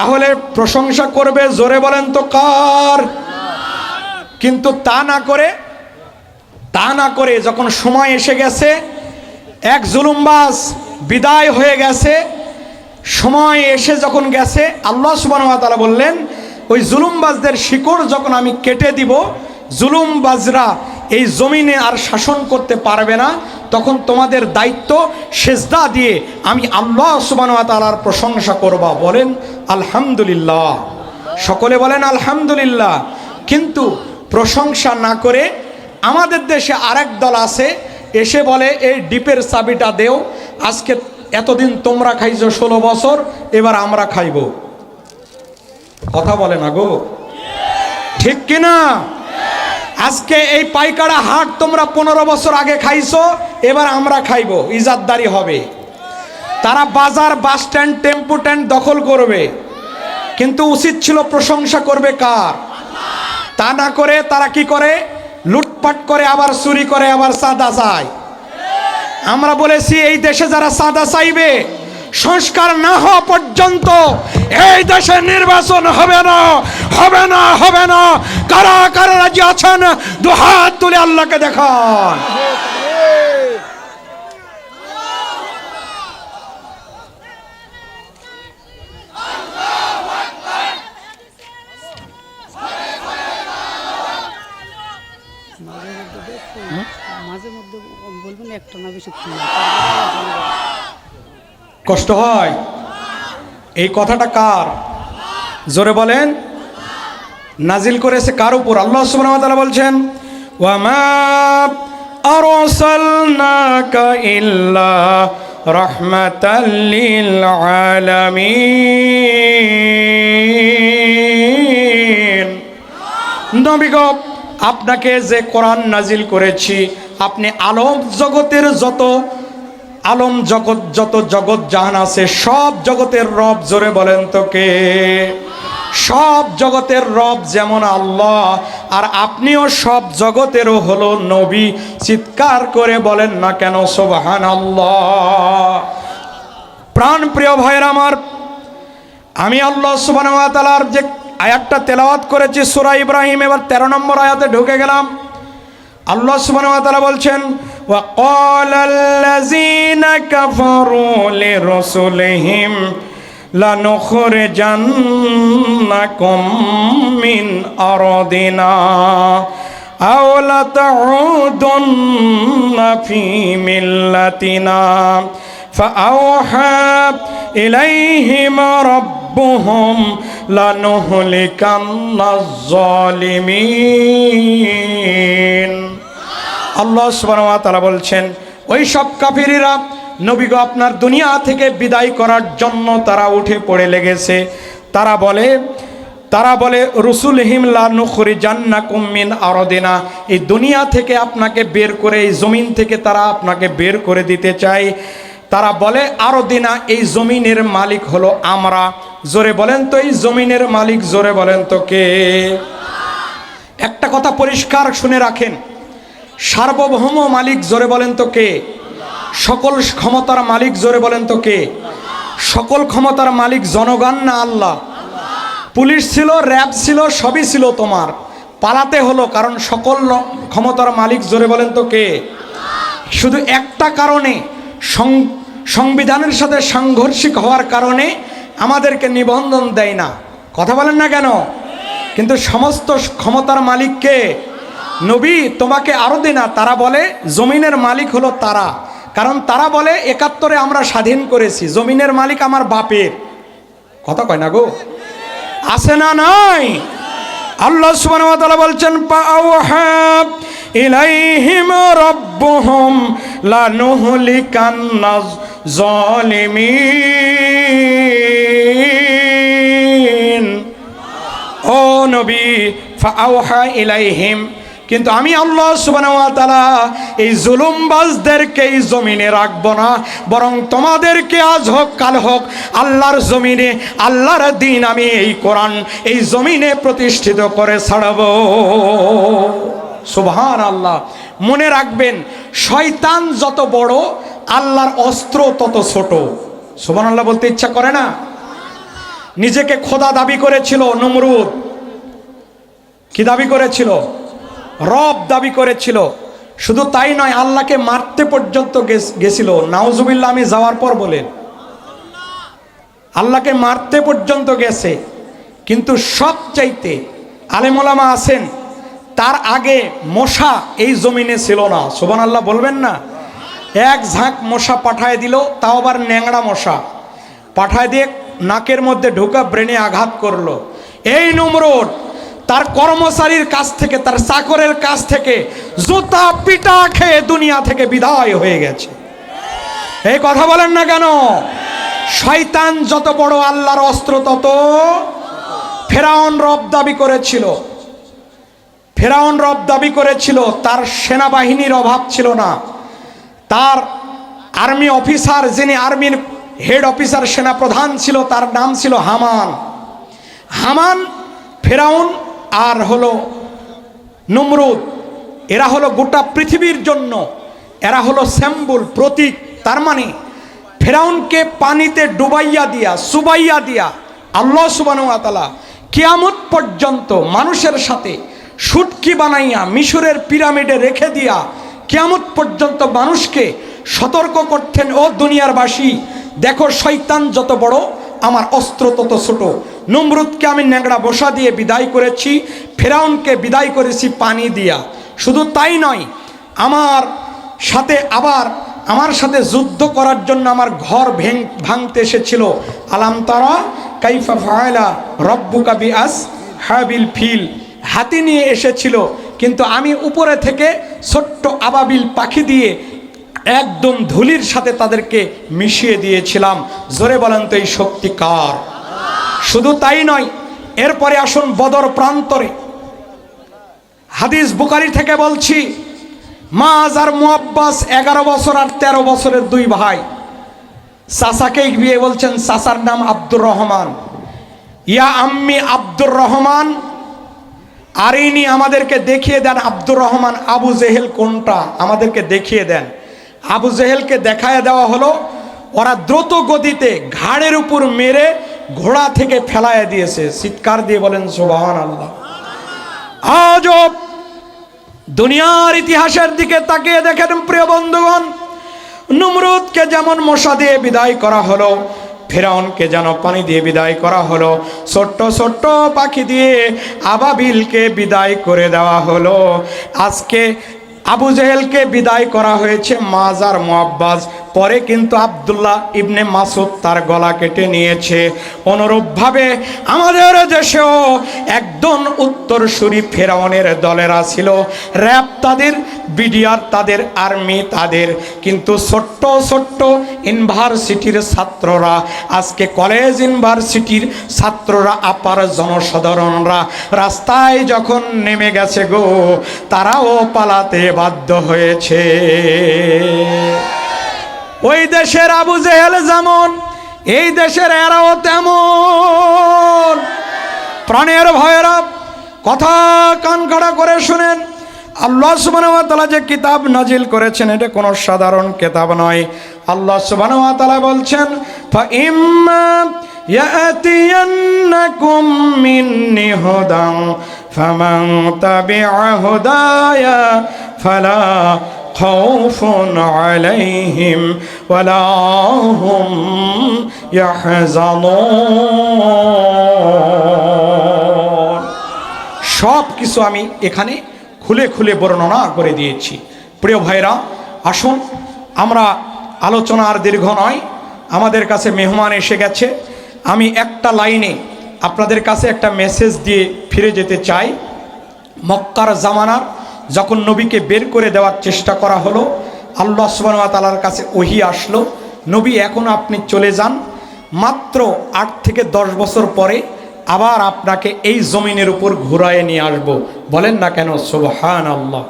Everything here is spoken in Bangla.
তাহলে প্রশংসা করবে, জোরে বলেন তো কার? কিন্তু তা না করে, তা না করে যখন সময় এসে গেছে, এক জুলুমবাজ বিদায় হয়ে গেছে, সময় এসে যখন গেছে, আল্লাহ সুবান বললেন, ওই জুলুমবাজদের শিকড় যখন আমি কেটে দিব, জুলুমবাজরা এই জমিনে আর শাসন করতে পারবে না, তখন তোমাদের দায়িত্ব সেজদা দিয়ে আমি আল্লাহ সুবান তালার প্রশংসা করবা। বলেন, আলহামদুলিল্লাহ। সকলে বলেন, আলহামদুলিল্লাহ। কিন্তু প্রশংসা না করে আমাদের দেশে আরেক দল আছে, এসে বলে, এই ডিপের চাবিটা দেও, আজকে এতদিন তোমরা খাইছো ষোলো বছর, এবার আমরা খাইব। কথা বলে না গো। ঠিক কিনা? আজকে এই পাইকারা হাট তোমরা পনেরো বছর আগে খাইছো, এবার আমরা খাইব ইজাদদারি হবে। তারা বাজার, বাস স্ট্যান্ড, টেম্পু স্ট্যান্ড দখল করবে, কিন্তু উচিত ছিল প্রশংসা করবে কার? তা না করে তারা কি করে? লুটপাট করে, আবার চুরি করে, আবার সাদা চায়। আমরা বলেছি, এই দেশে যারা সাদা চাইবে সংস্কার না হওয়া পর্যন্ত এই দেশে নির্বাচন হবে না হবে না হবে না। কারা কারা রাজি আছেন? দু হাত তুলে আল্লাহকে দেখান। মাঝে মধ্যে বলবেন একটা না বেশি। কষ্ট হয়? এই কথাটা কার? জোরে বলেন। নাজিল করেছে কার উপর? আল্লাহ ওয়া বলছেন ওয়ামা আপনাকে যে কোরআন নাজিল করেছি, আপনি আলম জগতের যত আলম জগৎ যত জগৎ জাহান আছে, সব জগতের রব জোরে বলেন তো কে সব জগতের রব যেমন আল্লাহ, আর আপনিও সব জগতেরও হলো নবী। চিৎকার করে বলেন না কেন সোবাহান আল্লাহ প্রাণ প্রিয় ভাইয়ের আমার, আমি আল্লাহ তাআলার যে আয়াতটা তেলাওয়াত করেছি, সূরা ইব্রাহিম, এবার 13 নম্বর আয়াতে ঢুকে গেলাম। আল্লাহ ওয়া বলছেন وقال الذين كفروا لرسلهم لنخرجنكم من أرضنا أو لتعودن في ملتنا فأوحى إليهم ربهم لنهلكن الظالمين আল্লাহ ওয়া তাআলা বলছেন, ওই সব কাফিরেরা নবীগ আপনার দুনিয়া থেকে বিদায় করার জন্য তারা উঠে পড়ে লেগেছে। তারা বলে তারা বলে রসুল হিমলা নুখরি জান্না কুম্মিন আরদিনা। এই দুনিয়া থেকে আপনাকে বের করে, এই জমিন থেকে তারা আপনাকে বের করে দিতে চায়। তারা বলে আরও দিনা এই জমিনের মালিক হলো আমরা। জোরে বলেন তো, এই জমিনের মালিক জোরে বলেন তো কে? একটা কথা পরিষ্কার শুনে রাখেন। সার্বভৌম মালিক জোরে বলেন তো কে? সকল ক্ষমতার মালিক জোরে বলেন তো কে? সকল ক্ষমতার মালিক জনগণ না আল্লাহ? পুলিশ ছিল, র্যাব ছিল, সবই ছিল তোমার। পালাতে হলো, কারণ সকল ক্ষমতার মালিক জোরে বলেন তো কে? শুধু একটা কারণে সংবিধানের সাথে সাংঘর্ষিক হওয়ার কারণে আমাদেরকে নিবন্ধন দেয় না। কথা বলেন না কেন? কিন্তু সমস্ত ক্ষমতার মালিককে নবী তোমাকে আরও দে না। তারা বলে, জমিনের মালিক হলো তারা। কারণ তারা বলে, একাত্তরে আমরা স্বাধীন করেছি। জমিনের মালিক আমার বাপের। কথা কয় না গো? আছে না নাই? আল্লাহ তাআলা বলছেন, পাওহা ইলাইহিম ও নবী ফাআওহা ইলাইহিম কিন্তু আমি আল্লাহ ওয়া এই জুলুমবাজদেরকে এই জমিনে রাখব না, বরং তোমাদেরকে আজ হোক, কাল হোক, আল্লাহর জমিনে, আল্লাহর দিন আমি এই কোরআন, এই জমিনে প্রতিষ্ঠিত করে ছাড়াবো। সুবহান আল্লাহ মনে রাখবেন, শয়তান যত বড়, আল্লাহর অস্ত্র তত ছোট। সুবহান আল্লাহ বলতে ইচ্ছা করে না? নিজেকে খোদা দাবি করেছিল, নমরুদ। কি দাবি করেছিল? রব দাবি করেছিল। শুধু তাই নয়, আল্লাহকে মারতে পর্যন্ত গেছ- গেছিল। নাউজুবিল্লাহ, আমি যাওয়ার পর বলেন আল্লাহকে মারতে পর্যন্ত গেছে। কিন্তু সব চাইতে আলেমোলামা আছেন, তার আগে মশা এই জমিনে ছিল না। সোবান আল্লাহ বলবেন না? এক ঝাঁক মশা পাঠায় দিল, তাও আবার ন্যাংড়া মশা। পাঠায় দিয়ে নাকের মধ্যে ঢোকা ব্রেনে আঘাত করল। এই নমরোড তার কর্মচারীর কাছ থেকে, তার চাকরের কাছ থেকে জুতা পিটা খেয়ে দুনিয়া থেকে বিদায় হয়ে গেছে। এই কথা বলেন না কেন? শয়তান যত বড় আল্লাহর অস্ত্র, তত ফেরাউন রব দাবি করেছিল। ফেরাউন রব দাবি করেছিল, তার সেনাবাহিনীর অভাব ছিল না। তার আর্মি অফিসার, যিনি আর্মির হেড অফিসার সেনা প্রধান ছিল, তার নাম ছিল হামান। হামান ফেরাউন আর হলো নমরুদ। এরা হলো গোটা পৃথিবীর জন্য। এরা হলো স্যাম্বুল প্রতীক। তার মানে ফেরাউনকে পানিতে ডুবাইয়া দিয়া, সুবাইয়া দিয়া আল্লাহ সুবানুয়াতালা কিয়ামত পর্যন্ত মানুষের সাথে সুটকি বানাইয়া, মিশরের পিরামিডে রেখে দিয়া কিয়ামত পর্যন্ত মানুষকে সতর্ক করতেন, ও দুনিয়ার বাসী। দেখো শৈতান যত বড় আমার অস্ত্র তত ছোট। নমরুদকে আমি ন্যাংড়া বসা দিয়ে বিদায় করেছি, ফেরাউনকে বিদায় করেছি পানি দিয়া। শুধু তাই নয়, আমার সাথে আবার আমার সাথে যুদ্ধ করার জন্য আমার ঘর ভেং ভাঙতে এসেছিল। আলাম তারা কাইফা ফায়লা রব্বুকা বিআস হাবিল ফিল। হাতি নিয়ে এসেছিল, কিন্তু আমি উপরে থেকে ছোট্ট আবাবিল পাখি দিয়ে একদম ধুলির সাথে তাদেরকে মিশিয়ে দিয়েছিলাম। জোরে বলেন তো এই শক্তি কার? শুধু তাই নয়, এরপরে আসুন বদর প্রান্তরে। হাদিস বুকারি থেকে বলছি, মাজ আর মুআব্বাস এগারো বছর আর তেরো বছরের দুই ভাই। চাচাকে বিয়ে বলছেন, চাচার নাম আব্দুর রহমান। ইয়া আম্মি আব্দুর রহমান আর ইনি আমাদেরকে দেখিয়ে দেন আব্দুর রহমান আবু জেহেল কোনটা? আমাদেরকে দেখিয়ে দেন। আবু জেহেলকে দেখায় দেওয়া হলো, ওরা দ্রুত গতিতে ঘাড়ের উপর মেরে ঘোড়া থেকে ফেলায় দিয়েছে। চিৎকার দিয়ে বলেন সোবাহান আল্লাহ আজব দুনিয়ার ইতিহাসের দিকে তাকিয়ে দেখেন প্রিয় বন্ধুগণ, নমরুদকে যেমন মশা দিয়ে বিদায় করা হলো, ফেরাউনকে যেন পানি দিয়ে বিদায় করা হলো, ছোট্ট ছোট্ট পাখি দিয়ে আবাবিলকে বিদায় করে দেওয়া হলো। আজকে আবু জেহেলকে বিদায় করা হয়েছে মাজার মোয়াব্বাজ পরে কিন্তু আবদুল্লাহ ইবনে মাসুদ তার গলা কেটে নিয়েছে। অনুরূপভাবে আমাদের দেশেও একদম উত্তরসূরি ফেরাউনের দলেরা ছিল। র্যাব তাদের, বিডিআর তাদের, আর্মি তাদের। কিন্তু ছোট্ট ছোট্ট ইউনিভার্সিটির ছাত্ররা, আজকে কলেজ ইউনিভার্সিটির ছাত্ররা, আপার জনসাধারণরা রাস্তায় যখন নেমে গেছে গো, তারাও পালাতে বাধ্য হয়েছে। ওই দেশের আবু জেহেল যেমন, এই দেশের এরাও তেমন। প্রাণের ভয়েরা কথা কান খাড়া করে শুনেন। আল্লাহ সুবহানাহু যে কিতাব নাজিল করেছেন, এটা কোনো সাধারণ কিতাব নয়। আল্লাহ ওয়া বলছেন ফালা خوف عليهم ولا هم يحزنون সব কিছু আমি এখানে খুলে খুলে বর্ণনা করে দিয়েছি প্রিয় ভাইরা আসুন আমরা আলোচনা আর দীর্ঘ নয় আমাদের কাছে মেহমান এসে গেছে আমি একটা লাইনে আপনাদের কাছে একটা মেসেজ দিয়ে ফিরে যেতে চাই মক্কার জামানার যখন নবীকে বের করে দেওয়ার চেষ্টা করা হলো, আল্লাহ সুবাহ তালার কাছে ওহি আসলো, নবী, এখন আপনি চলে যান। মাত্র আট থেকে দশ বছর পরে আবার আপনাকে এই জমিনের উপর ঘুরায় নিয়ে আসব। বলেন না কেন? সুবহান আল্লাহ